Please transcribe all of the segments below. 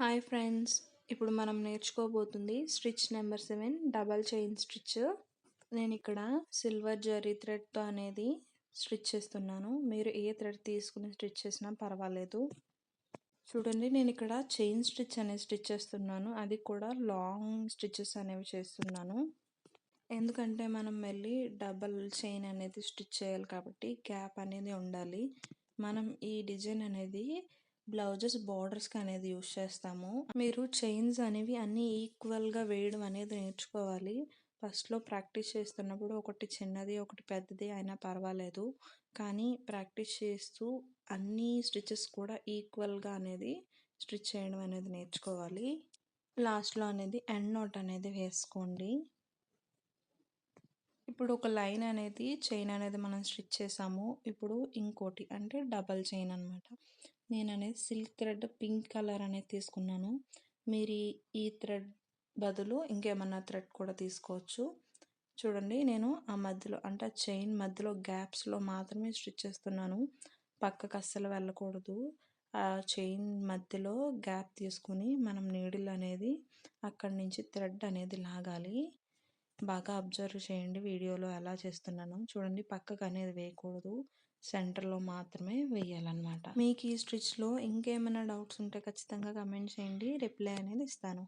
Hi friends. ఇప్పుడు మనం నేర్చుకోబోతుంది stitch number seven double chain stitch. నేను ఇక్కడ సిల్వర్ జరీ థ్రెడ్తో అనేది స్టిచ్ చేస్తున్నాను. మీరు ఏ థ్రెడ్ తీసుకుని స్టిచ్ చేసినా పర్వాలేదు. చూడండి నేను ఇక్కడ చైన్ స్టిచ్ అనేది స్టిచ్ చేస్తున్నాను. అది కూడా లాంగ్ స్టిచ్చెస్ అనేవి చేస్తున్నాను. ఎందుకంటే మనం మళ్ళీ డబల్ చైన్ అనేది స్టిచ్ చేయాలి కాబట్టి గ్యాప్ అనేది ఉండాలి. మనం ఈ డిజైన్ అనేది బ్లౌజెస్ బార్డర్స్కి అనేది యూస్ చేస్తాము. మీరు చైన్స్ అనేవి అన్నీ ఈక్వల్గా వేయడం అనేది నేర్చుకోవాలి. ఫస్ట్లో ప్రాక్టీస్ చేస్తున్నప్పుడు ఒకటి చిన్నది ఒకటి పెద్దది అయినా పర్వాలేదు. కానీ ప్రాక్టీస్ చేస్తూ అన్ని స్టిచెస్ కూడా ఈక్వల్గా అనేది స్టిచ్ చేయడం అనేది నేర్చుకోవాలి. లాస్ట్లో అనేది ఎండ్ నోట్ అనేది వేసుకోండి. ఇప్పుడు ఒక లైన్ అనేది చైన్ అనేది మనం స్టిచ్ చేసాము. ఇప్పుడు ఇంకోటి అంటే డబల్ చైన్ అనమాట నేను అనేది సిల్క్ థ్రెడ్ పింక్ కలర్ అనేది తీసుకున్నాను. మీరు ఈ థ్రెడ్ బదులు ఇంకేమన్నా థ్రెడ్ కూడా తీసుకోవచ్చు. చూడండి నేను ఆ మధ్యలో అంటే చైన్ మధ్యలో గ్యాప్స్లో మాత్రమే స్టిచ్ చేస్తున్నాను. పక్కకు అస్సలు వెళ్ళకూడదు. ఆ చైన్ మధ్యలో గ్యాప్ తీసుకుని మనం నీడిల్ అనేది అక్కడి నుంచి థ్రెడ్ అనేది లాగాలి. బాగా అబ్జర్వ్ చేయండి వీడియోలో ఎలా చేస్తున్నాను. చూడండి పక్కకు అనేది వేయకూడదు. సెంటర్లో మాత్రమే వేయాలన్నమాట. మీకు ఈ స్టిచ్లో ఇంకేమైనా డౌట్స్ ఉంటే ఖచ్చితంగా కమెంట్ చేయండి. రిప్లై అనేది ఇస్తాను.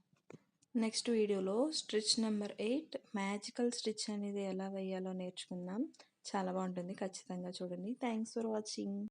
నెక్స్ట్ వీడియోలో stitch number eight magical stitch అనేది ఎలా వేయాలో నేర్చుకుందాం. చాలా బాగుంటుంది. ఖచ్చితంగా చూడండి. Thanks for watching.